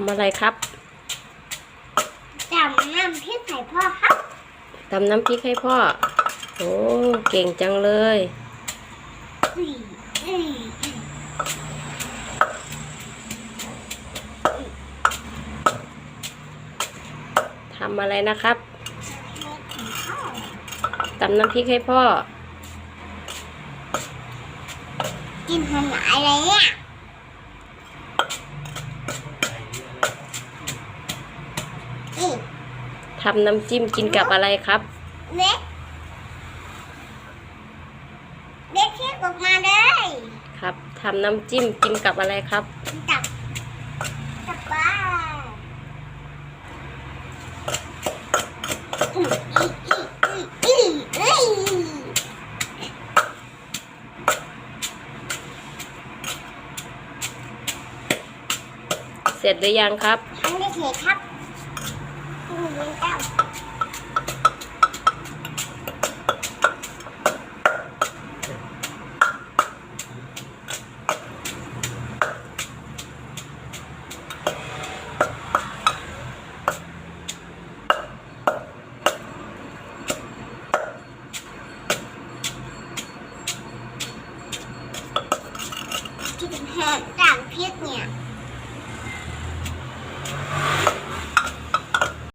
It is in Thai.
ำอะไรครับจำน้ำพริกไข่พ่อครับตำน้ำพริกให้พ่อ โอ้เก่งจังเลยอุ้ยอุ้ยทำอะไรนะครับตำน้ำพริกให้พ่อ กินหัวหนายเลยเนี่ ทำน้ำจิ้มกินกับอะไรครับ เล็ก เล็กเทียบออกมาเลยครับทำน้ำจิ้มกินกับอะไรครับ จับจับบ้าอืออีอีอีอีเอ้ยเสร็จหรือยังครับทำได้เสร็จครับ ที่เป็นแห้งด่างพริกเนี่ย